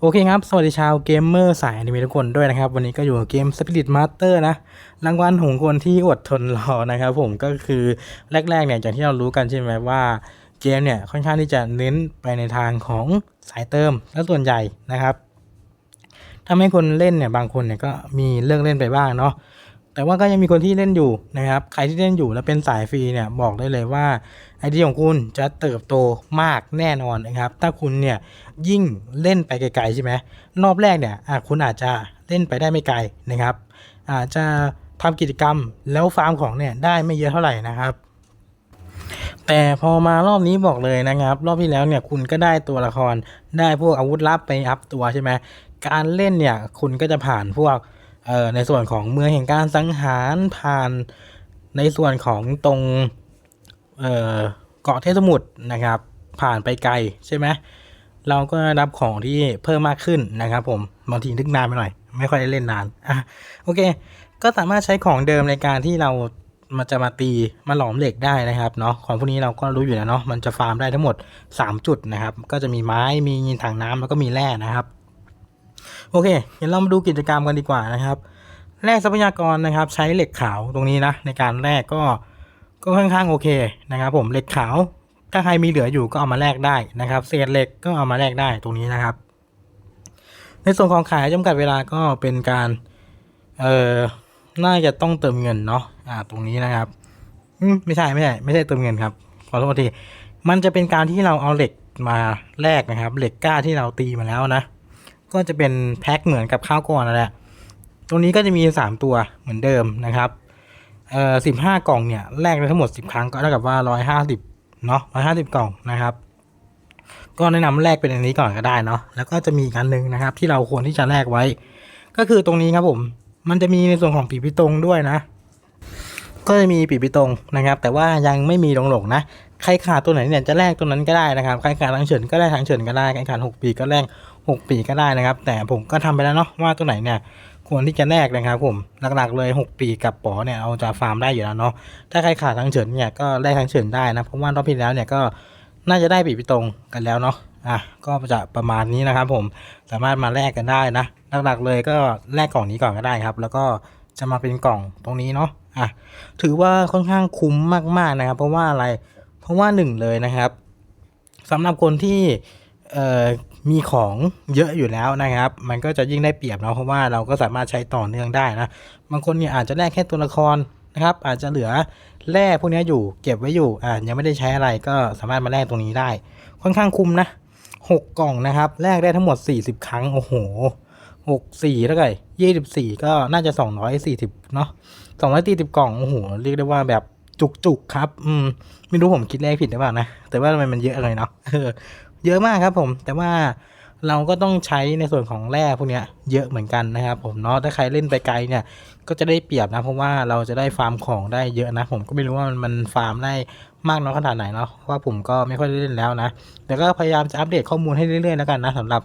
โอเคครับ สวัสดีชาวเกมเมอร์สายอนิเมะทุกคนด้วยนะครับ วันนี้ก็อยู่กับเกม Spirit Master นะ รางวัลของคนที่อดทนรอนะครับผมก็คือแรกๆเนี่ยอย่างที่เรารู้กันใช่ไหมว่าเกมเนี่ยค่อนข้างที่จะเน้นไปในทางของสายเติมและส่วนใหญ่นะครับทำให้คนเล่นเนี่ยบางคนเนี่ยก็มีเลิกเล่นไปบ้างเนาะ แต่ว่าก็ยังมีคนที่เล่นอยู่นะครับ ใครที่เล่นอยู่แล้วเป็นสายฟรีเนี่ยบอกได้เลยว่าไอเดียของคุณจะเติบโตมากแน่นอนนะครับ ถ้าคุณเนี่ยยิ่งเล่นไปไกลๆใช่ไหมรอบแรกเนี่ยคุณอาจจะเล่นไปได้ไม่ไกลนะครับ อาจจะทำกิจกรรมแล้วฟาร์มของเนี่ยได้ไม่เยอะเท่าไหร่นะครับ แต่พอมารอบนี้บอกเลยนะครับ รอบที่แล้วเนี่ยคุณก็ได้ตัวละครได้พวกอาวุธลับไปอัพตัวใช่ไหมการเล่นเนี่ยคุณก็จะผ่านพวก เอ่อในส่วนของเมืองแห่งการสังหารผ่านในส่วนของตรงเอ่อเกาะเทพสมุทรนะครับ ผ่านไปไกลใช่ไหมเราก็รับของที่เพิ่มมากขึ้นนะครับ ผมบางทีนึกนานไปหน่อย ไม่ค่อยได้เล่นนานอะโอเค ก็สามารถใช้ของเดิมในการที่เรามันจะมาตีมาหลอมเหล็กได้นะครับเนาะของพวกนี้เราก็รู้อยู่แล้วเนาะมันจะฟาร์มได้ทั้งหมด 3 จุดนะครับ ก็จะมีไม้มีถังน้ำแล้วก็มีแร่นะครับ โอเคเดี๋ยวเรามาดูกิจกรรมกันดีกว่านะครับแร่ทรัพยากรนะครับ ใช้เหล็กขาวตรงนี้นะ ในการแลกก็ก็ค่อนข้างโอเคนะครับ ผมเหล็กขาวถ้าใครมีเหลืออยู่ก็เอามาแลกได้นะครับ เศษเหล็กก็เอามาแลกได้ตรงนี้นะครับ ในส่วนของขายจำกัดเวลาก็เป็นการเอ่อน่าจะต้องเติมเงินเนาะอ่าตรงนี้นะครับอืมไม่ใช่ไม่ใช่ไม่ใช่เติมเงินครับขอโทษทีมันจะเป็นการที่เราเอาเหล็กมาแลกนะครับ เหล็กกล้าที่เราตีมาแล้วนะ ก็จะเป็นแพ็คเหมือนกับข้าวก่อนนั่นแหละตรงนี้ก็จะมี 3 ตัวเหมือนเดิมนะครับเอ่อสิบห้ากล่องเนี่ยแลกได้ทั้งหมด 10 ครั้งก็เท่ากับว่า 150เนาะ150 กล่องนะครับ ก็แนะนำแลกเป็นอันนี้ก่อนก็ได้เนาะแล้วก็จะมีอีกอันหนึ่งนะครับ ที่เราควรที่จะแลกไว้ ก็คือตรงนี้ครับผม มันจะมีในส่วนของปีพิตรงด้วยนะ ก็จะมีปีพิตรงนะครับ แต่ว่ายังไม่มีลงหลงนะใครขาดตัวไหนเนี่ยจะแลกตัวนั้นก็ได้นะครับใครขาดทางเฉินก็ได้ทางเฉินก็ได้ใครขาดหกปีก็แลก หกปีก็ได้นะครับ แต่ผมก็ทำไปแล้วเนาะว่าตัวไหนเนี่ยควรที่จะแลกนะครับผมหลักๆเลยหกปีกับป๋อเนี่ยเอาจะฟาร์มได้อยู่แล้วเนาะถ้าใครขาดทางเฉินเนี่ยก็แลกทางเฉินได้นะเพราะว่ารอบที่แล้วเนี่ยก็น่าจะได้ปีพิตรงกันแล้วเนาะอะก็จะประมาณนี้นะครับ ผมสามารถมาแลกกันได้นะหลักๆเลยก็แลกกล่องนี้ก่อนก็ได้ครับ แล้วก็จะมาเป็นกล่องตรงนี้เนาะอะถือว่าค่อนข้างคุ้มมากๆนะครับ เพราะว่าอะไรเพราะว่าหนึ่งเลยนะครับสำหรับคนที่ มีของเยอะอยู่แล้วนะครับ มันก็จะยิ่งได้เปรียบเนาะเพราะว่าเราก็สามารถใช้ต่อเนื่องได้นะบางคนเนี่ยอาจจะแลกแค่ตัวละครนะครับ อาจจะเหลือแร่พวกนี้อยู่เก็บไว้อยู่อ่ายังไม่ได้ใช้อะไรก็สามารถมาแลกตรงนี้ได้ ค่อนข้างคุ้มนะหกล่องนะครับแลกได้ทั้งหมด 40 ครั้งโอ้โหหกสี่เท่าไหร่ยี่สิบสี่ก็น่าจะ 240เนาะ240กล่องโอ้โหเรียกได้ว่าแบบ จุกๆครับ อืม ไม่รู้ผมคิดเลขผิดหรือเปล่านะ แต่ว่าทำไมมันเยอะเลยเนาะเยอะมากครับผม แต่ว่าเราก็ต้องใช้ในส่วนของแร่พวกเนี้ยเยอะเหมือนกันนะครับผมเนาะถ้าใครเล่นไปไกลเนี่ย ก็จะได้เปรียบนะเพราะว่าเราจะได้ฟาร์มของได้เยอะนะ ผมก็ไม่รู้ว่ามันมันฟาร์มได้มากน้อยขนาดไหนเนาะเพราะว่าผมก็ไม่ค่อยได้เล่นแล้วนะแต่ก็พยายามจะอัปเดตข้อมูลให้เรื่อยๆแล้วกันนะสำหรับ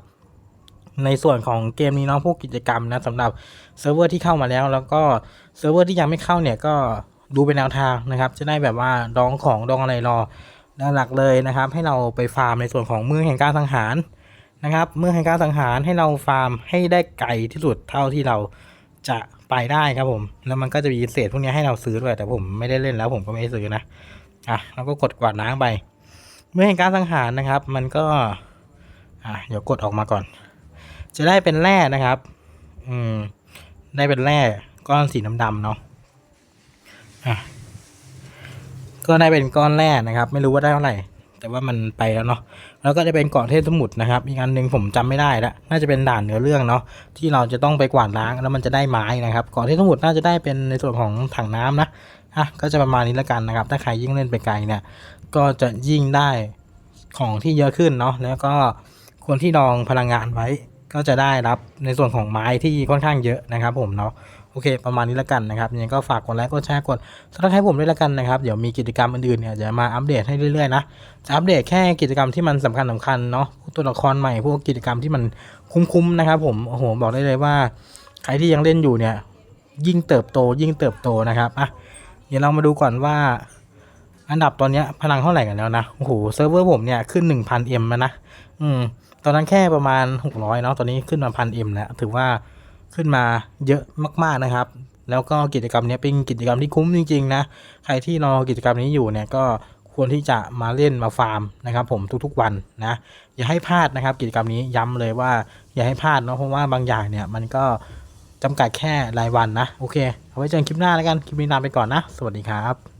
ในส่วนของเกมนี้เนาะพวกกิจกรรมนะสำหรับเซิร์ฟเวอร์ที่เข้ามาแล้ว แล้วก็เซิร์ฟเวอร์ที่ยังไม่เข้าเนี่ยก็ ดูเป็นแนวทางนะครับ จะได้แบบว่าดองของดองอะไรรอหลักเลยนะครับ ให้เราไปฟาร์มในส่วนของเมืองแห่งการสังหารนะครับเมืองแห่งการสังหารให้เราฟาร์มให้ได้ไกลที่สุดเท่าที่เราจะไปได้ครับผม แล้วมันก็จะมีเศษพวกนี้ให้เราซื้อด้วย แต่ผมไม่ได้เล่นแล้วผมก็ไม่ได้ซื้อนะอะเราก็กดกวาดล้างไป เมื่อเห็นการสังหารนะครับ มันก็อะเดี๋ยวกดออกมาก่อน จะได้เป็นแร่นะครับ อืมได้เป็นแร่ก้อนสีดำๆเนาะ อะก็ได้เป็นก้อนแร่นะครับ ไม่รู้ว่าได้เท่าไหร่ แต่ว่ามันไปแล้วเนาะแล้วก็จะเป็นเกาะเทพสมุทรนะครับ อีกอันหนึ่งผมจำไม่ได้ละน่าจะเป็นด่านเนื้อเรื่องเนาะที่เราจะต้องไปกวาดล้างแล้วมันจะได้ไม้นะครับเกาะเทพสมุทรน่าจะได้เป็นในส่วนของถังน้ำนะอะก็จะประมาณนี้แล้วกันนะครับ ถ้าใครยิ่งเล่นไปไกลเนี่ย ก็จะยิ่งได้ของที่เยอะขึ้นเนาะแล้วก็คนที่ดองพลังงานไว้ ก็จะได้รับในส่วนของไม้ที่ค่อนข้างเยอะนะครับผมเนาะโอเค ประมาณนี้แล้วกันนะครับยังก็ฝากกดไลค์กดแชร์กดซับสไครต์ผมด้วยแล้วกันนะครับ เดี๋ยวมีกิจกรรมอื่นๆเนี่ยจะมาอัปเดตให้เรื่อยๆนะจะอัปเดตแค่กิจกรรมที่มันสำคัญสำคัญเนาะตัวละครใหม่พวกกิจกรรมที่มันคุ้มๆนะครับ ผมโอ้โหบอกได้เลยว่า ใครที่ยังเล่นอยู่เนี่ย ยิ่งเติบโตยิ่งเติบโตนะครับอะเดี๋ยวเรามาดูก่อนว่า อันดับตอนนี้พลังเท่าไหร่กันแล้วนะโอ้โหเซิร์ฟเวอร์ผมเนี่ยขึ้น 1,000M แล้วนะอืม ตอนนั้นแค่ประมาณ 600เนาะตอนนี้ขึ้นมาพันเอ็มแล้วถือว่าขึ้นมาเยอะมากๆนะครับ แล้วก็กิจกรรมนี้เป็นกิจกรรมที่คุ้มจริง ๆ นะ ใครที่รอกิจกรรมนี้อยู่เนี่ยก็ควรที่จะมาเล่นมาฟาร์มนะครับผมทุกๆวันนะอย่าให้พลาดนะครับกิจกรรมนี้ย้ำเลยว่าอย่าให้พลาดเนาะเพราะว่าบางอย่างเนี่ยมันก็จำกัดแค่รายวันนะโอเคเอาไว้เจอกันคลิปหน้าแล้วกันคลิปนี้ลาไปก่อนนะ สวัสดีครับ